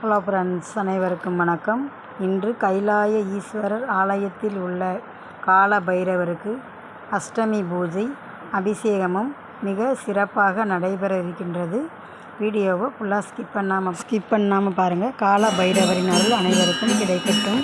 Hello friends அனைவருக்கும் வணக்கம். இன்று கைலாய ஈஸ்வரர் ஆலயத்தில் உள்ள கால பைரவருக்கு அஷ்டமி பூஜை அபிஷேகமும் மிக சிறப்பாக நடைபெற இருக்கின்றது. வீடியோவை ஃபுல்லாக ஸ்கிப் பண்ணாமல் ஸ்கிப் பண்ணாமல் பாருங்கள் கால பைரவரின் அருள் அனைவருக்கும் கிடைக்கட்டும்.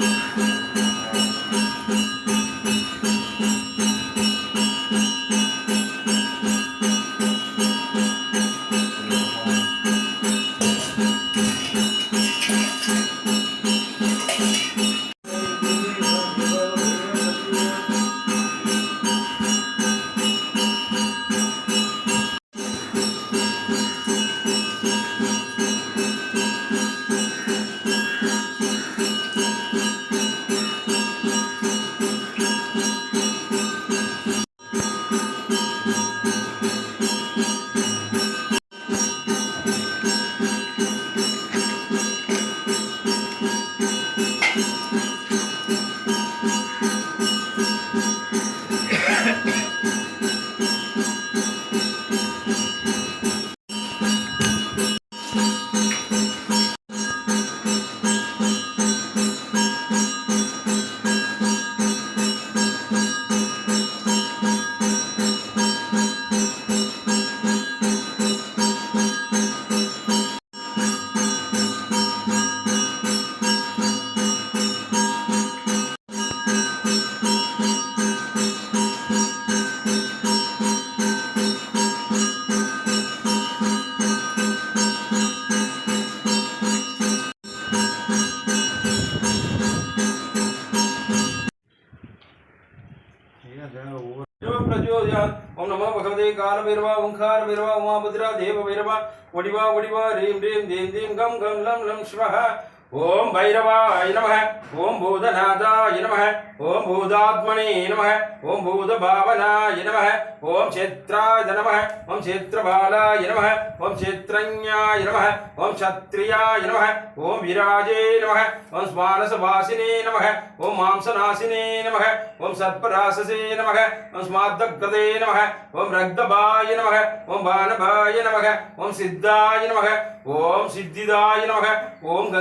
Música பகவதே கால பைரவா ஓங்கார பைரவா உமாபதிரா தேவ பைரவா ஒடிவா ஒடிவா ரீம் ரீம் தேம் தீம் கம் கம் லம் லம் ஸ்வஹா. लं शिवः ओम भैरवाय नमः ओम भूतनाथाय नमः ओम भूतात्मने नमः ओम भूतभावनाय नमः ओम क्षेत्राय नमः ओम क्षेत्रबालाय नमः ओम क्षेत्रज्ञाय नमः ओम क्षत्रियाय नमः ओम विराजे नमः ओम स्मानसवासिने नमः ओम मांसनाशिने नमः ओम सर्पराससे नमः ओम स्मार्तकृते नमः ओम रक्तभाय नमः ओम बाणभाय नमः ओम सिद्धाय नमः ओम सिद्धिदाय नमः ओम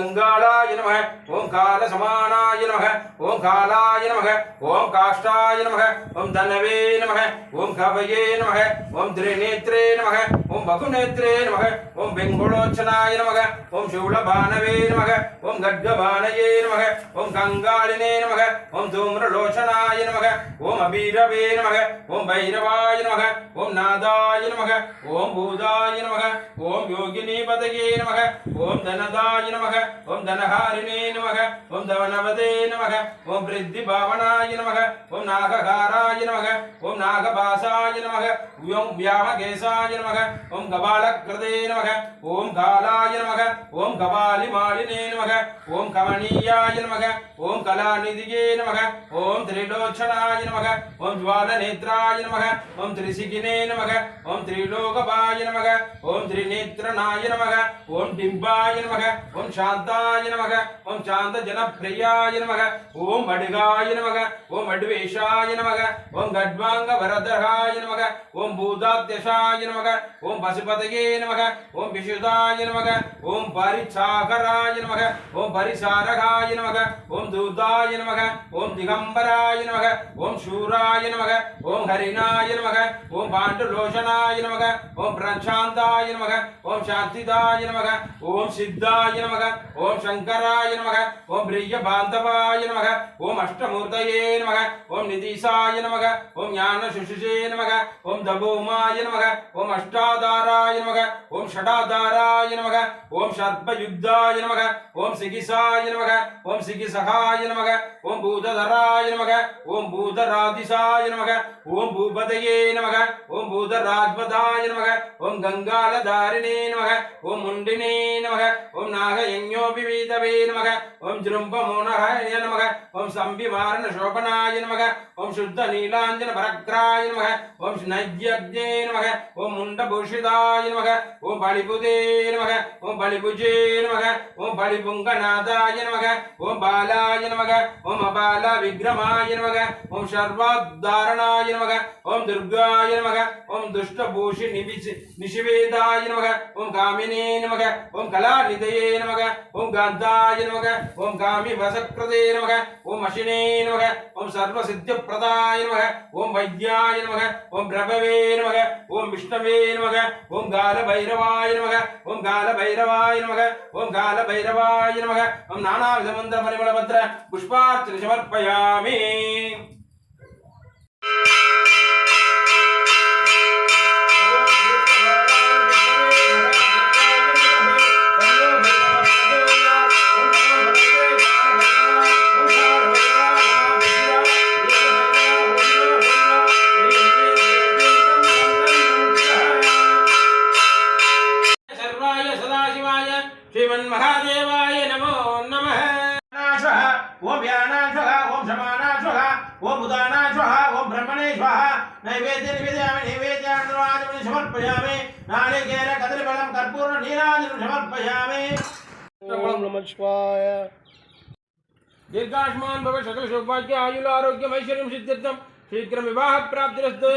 गङ्गालाय नमः। ओम कालसमानाय नमः। ओम कालाय नमः। ओम काष्ठाय नमः। ओम धनवे नमः। ओम कवये नमः। ओम त्रिनेत्रे नमः। ஓம் வகுநேத்ரே நமக ஓம் வெங்கோலோச்சனாய நமக ஓம் சூளபானவே நமக ஓம் கட்கபானயே நமக ஓம் கங்காளினே நமக ஓம் தூம்ரலோச்சனாய நமக ஓம் அபீரவே நமக ஓம் பைரவாய நமக ஓம் நாதாய நமக ஓம் பூதாய நமக ஓம் யோகினி பதகே நமக ஓம் தனதாய நமக ஓம் தனஹாரிணே நமக ஓம் தவனவதே நமக ஓம் பிரித்தி பாவனாய நமக ஓம் நாககாராய நமக ஓம் நாகபாசாய நமக ஓம் வியாமகேசாய நமக ओम कपालकृते नमः ओम कालाय नमः ओम कपालिमालिने नमः ओम कमनीयाय नमः ओम कलानिधिये नमः ओम त्रिलोचनाय नमः ओम ज्वालनेत्राय नमः ओम त्रिशिखिने नमः ओम त्रिलोकपाय नमः ओम त्रिनेत्रनाय नमः ओम डिम्बाय नमः ओम शान्ताय नमः ओम शान्तजनप्रियाय नमः ओम अड्गाय नमः ओम अड्वेषाय नमः ओम गड्वाङ्गवरदराय नमः ओम भूतात्यशाय नमः ओम ओम पशुपतये नमः ओम विशुदाय नमः ओम परिचाकराय नमः ओम परिसारकाय नमः ओम दूताय नमः ओम दिगंबराय नमः ओम शूराय नमः ओम हरिनाय नमः ओम पांडुलोचनाय नमः ओम प्रशांताय नमः ओम शांतिदाय नमः ओम सिद्धाय नमः ओम शंकराय नमः ओम प्रिय बांधवाय नमः ओम अष्टमूर्तये नमः ओम निधीसाय नमः ओम ज्ञानशुषुषे नमः ओम दबोमाय नमः ओम अष्टाद ஷடாதாராய நமக ஓம் ஷடாதாராய நமக ஓம் ஷர்பயுத்தாய நமக ஓம் சிகிசாய நமக ஓம் சிகிசகாய நமக ஓம் பூததராய நமக ஓம் பூதராதிசாய நமக ஓம் பூபதையே நமக ஓம் பூதராஜ்வதாய நமக ஓம் கங்காலதாரிணே நமக ஓம் முண்டினே நமக ஓம் நாக யஞ்ஞோபிவீதவே நமக ஓம் ஜிரும்பமோனகாய நமக ஓம் சம்பிமாரண சோபனாய நமக ஓம் சுத்த நீலாஞ்சன பரக்ராய நமக ஓம் நைஜ்யக்ஞே நமக ஓம் முண்டபூஷ பலிபூஷிதாய நமக ஓம் பலிபுதே நமக ஓம் பலிபுஜே நமக ஓம் பலிபுங்கநாதாய நமக ஓம் பாலாய நமக ஓம் அபால விக்ரமாய நமக ஓம் சர்வாத்தாரணாய நமக ஓம் துர்காய நமக ஓம் துஷ்டபூஷி நிபிசி நிஷிவேதாய நமக ஓம் காமினே நமக ஓம் கலாநிதயே நமக ஓம் காந்தாய நமக ஓம் காமி வசக்ரதே நமக ஓம் அஷினே நமக ஓம் சர்வசித்தியப்பிரதாய நமக ஓம் வைத்யாய நமக ஓம் பிரபவே நமக ஓம் விஷ்ணவே நமக நமக. ஓம் கால பைரவாய நமக. ஓம் கால பைரவாய நமக. ஓம் கால பைரவாய நமக. ஓம் நானாவித மந்திர. பரிமளபத்ர புஷ்பார்ச்சனை சமர்ப்பயாமி. ఓం వ్యానాశ ఓం శమానాశ ఓం ఉదానాశ ఓం బ్రహ్మణే స్వహ నైవేద్య నివేదయామి నైవేద్యాన్ని సమర్పయామి. నారికేల కదలిబలం కర్పూర నీరాజును సమర్పయామి. దీర్ఘాష్మాన్ భవ సకల సౌభాగ్య ఆయుల ఆరోగ్యం ఐశ్వర్యం సిద్ధిర్థం. శీఘ్రం వివాహ ప్రాప్తిరస్తు.